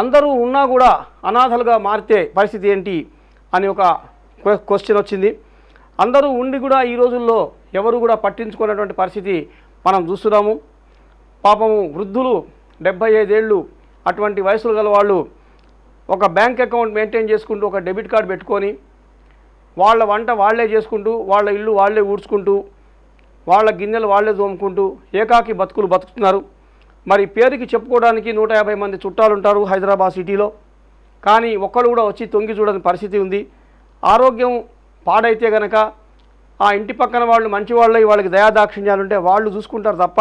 అందరూ ఉన్నా కూడా అనాథలుగా మారితే పరిస్థితి ఏంటి అని ఒక క్వశ్చన్ వచ్చింది. అందరూ ఉండి కూడా ఈ రోజుల్లో ఎవరు కూడా పట్టించుకున్నటువంటి పరిస్థితి మనం చూస్తున్నాము. పాపము వృద్ధులు డెబ్బై ఐదేళ్ళు అటువంటి వయసులు గల వాళ్ళు ఒక బ్యాంక్ అకౌంట్ మెయింటైన్ చేసుకుంటూ ఒక డెబిట్ కార్డు పెట్టుకొని వాళ్ళ వంట వాళ్ళే చేసుకుంటూ వాళ్ళ ఇల్లు వాళ్ళే ఊడ్చుకుంటూ వాళ్ళ గిన్నెలు వాళ్ళే తోముకుంటూ ఏకాకి బతుకులు బతుకుతున్నారు. మరి పేరుకి చెప్పుకోవడానికి నూట యాభై మంది చుట్టాలుంటారు హైదరాబాద్ సిటీలో. కానీ ఒక్కడు కూడా వచ్చి తొంగి చూడని పరిస్థితి ఉంది. ఆరోగ్యం పాడైతే గనక ఆ ఇంటి పక్కన వాళ్ళు మంచివాళ్ళై వాళ్ళకి దయాదాక్షిణ్యాలు ఉంటే వాళ్ళు చూసుకుంటారు తప్ప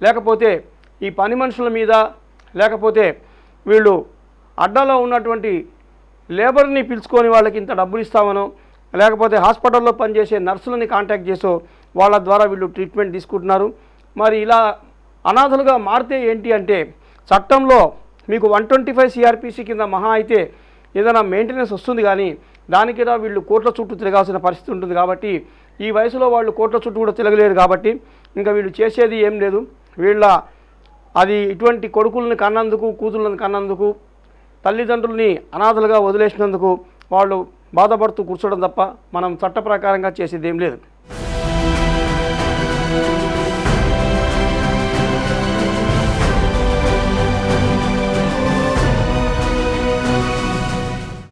లేకపోతే ఈ పని మనుషుల మీద లేకపోతే వీళ్ళు అడ్డాలో ఉన్నటువంటి లేబర్ని పిలుచుకొని వాళ్ళకి ఇంత డబ్బులు ఇస్తామనో లేకపోతే హాస్పిటల్లో పనిచేసే నర్సులని కాంటాక్ట్ చేసో వాళ్ళ ద్వారా వీళ్ళు ట్రీట్మెంట్ తీసుకుంటున్నారు. మరి ఇలా అనాథలుగా మారితే ఏంటి అంటే చట్టంలో మీకు వన్ ట్వంటీ ఫైవ్ సిఆర్పిసి కింద మహా అయితే ఏదైనా మెయింటెనెన్స్ వస్తుంది కానీ దానికిరా వీళ్ళు కోట్ల చుట్టూ తిరగాల్సిన పరిస్థితి ఉంటుంది కాబట్టి ఈ వయసులో వాళ్ళు కోట్ల చుట్టూ కూడా తిరగలేరు కాబట్టి ఇంకా వీళ్ళు చేసేది ఏం లేదు. వీళ్ళ అది ఇటువంటి కొడుకులను కన్నందుకు కూతుళ్ళని కన్నందుకు తల్లిదండ్రుల్ని అనాథలుగా వదిలేసినందుకు వాళ్ళు బాధపడుతూ కూర్చోవడం తప్ప మనం చట్ట ప్రకారంగా చేసేది ఏం లేదు.